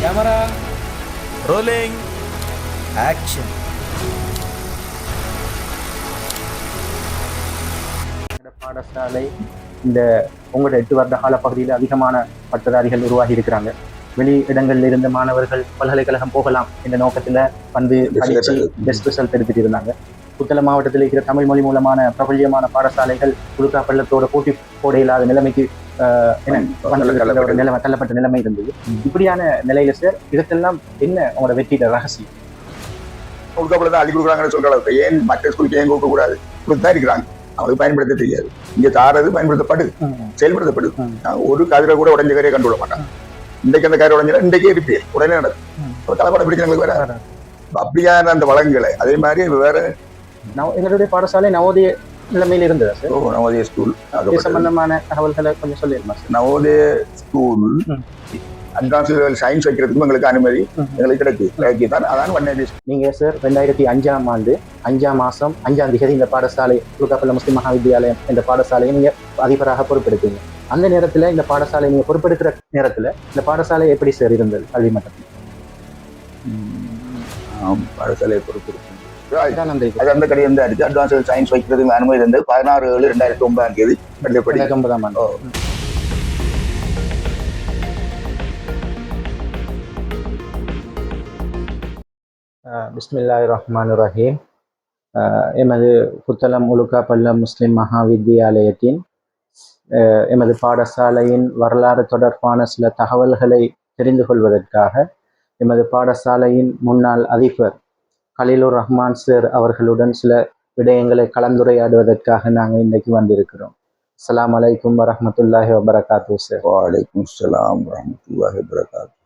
Camera rolling action பாடசாலை இந்த உங்களோட எட்டு வருட கால பகுதியில் அதிகமான பட்டதாரிகள் உருவாகி இருக்கிறாங்க. வெளி இடங்கள்ல இருந்த மாணவர்கள் பல்கலைக்கழகம் போகலாம் என்ற நோக்கத்துல வந்து படிச்சு பெஸ்ட் ரிசல்ட் எடுத்துட்டு இருந்தாங்க. புத்தளம் மாவட்டத்தில் இருக்கிற தமிழ் மொழி மூலமான பிரபல்யமான பாடசாலைகள் குழுக்கா பள்ளத்தோட போட்டி போட இல்லாத நிலைமைக்கு நிலைமை தள்ளப்பட்ட நிலைமை இருந்தது. இப்படியான நிலையில சார் இதற்கெல்லாம் என்ன உங்களோட வெற்றியோட ரகசியம்? கொடுக்கப்பட தான் அள்ளி கொடுக்குறாங்கன்னு சொல்ற ஏன் மற்ற ஸ்கூலுக்கு ஏன் கொடுக்க கூடாது கொடுத்துதான் இருக்கிறாங்க. அவங்களுக்கு பயன்படுத்த தெரியாது. இங்க தாரது பயன்படுத்தப்படுது செயல்படுத்தப்படுது ஒரு கதிரை கூட உடஞ்ச கரையை கண்டுவிட மாட்டாங்க. இன்றைக்கு அந்த கயிறு உடஞ்சா இன்றைக்கே இருப்பீர் உடனே நடக்கும். தலைப்பட பிடிக்கிறவங்களுக்கு வேற. அப்படியான அந்த வளங்களை அதே மாதிரி வேற நவ- எங்களுடைய பாடசாலை நவோதய நிலைமையில் இருந்ததா சார் நவோதய ஸ்கூல். இது சம்பந்தமான தகவல்களை கொஞ்சம் சொல்லிடுமா sir? Navodaya school. Advance level science வைக்கிறதுக்கும் எங்களுக்கு அனுமதி. எங்களுக்கு கிடைக்கு. தான். அதான் வண்ணேரி நீங்க சார் ரெண்டாயிரத்தி அஞ்சாம் ஆண்டு அஞ்சாம் மாசம் அஞ்சாம் தேதி இந்த பாடசாலை துலுக்காப்பள்ள முஸ்லிம் மகாவித்யாலயம் என்ற பாடசாலையை நீங்க அதிபராக பொறுப்பெடுத்தீங்க. அந்த நேரத்துல இந்த பாடசாலை நீங்க பொறுப்பெடுக்கிற நேரத்துல இந்த பாடசாலை எப்படி சார் இருந்தது? கல்வி மட்டத்தில். பாடசாலையை பொறுப்பு அது அந்த கடை வந்து அடிச்சு அட்வான்ஸ் சயின்ஸ் வைக்கிறதுக்கு அனுமதி இருந்து பதினாறு ஏழு ரெண்டாயிரத்தி ஒன்பதாம் தேதி பள்ளிப்படி ஒன்பதாம் ஆண்டு. பிஸ்மில்லாஹ் ரஹ்மான் ரஹீம் எமது புத்தளம் உலுக்கா பள்ளம் முஸ்லிம் மகா வித்தியாலயத்தின் எமது பாடசாலையின் வரலாறு தொடர்பான சில தகவல்களை தெரிந்து கொள்வதற்காக எமது பாடசாலையின் முன்னாள் அதிபர் கலீலுர் ரஹ்மான் சார் அவர்களுடன் சில விடயங்களை கலந்துரையாடுவதற்காக நாங்கள் இன்றைக்கு வந்திருக்கிறோம். அஸ்ஸலாமு அலைக்கும் வரமத்துல்லாஹி வபரகாத்து சார். வலைக்கும் சலாம் வரமத்துல்லாஹி வபரகாத்து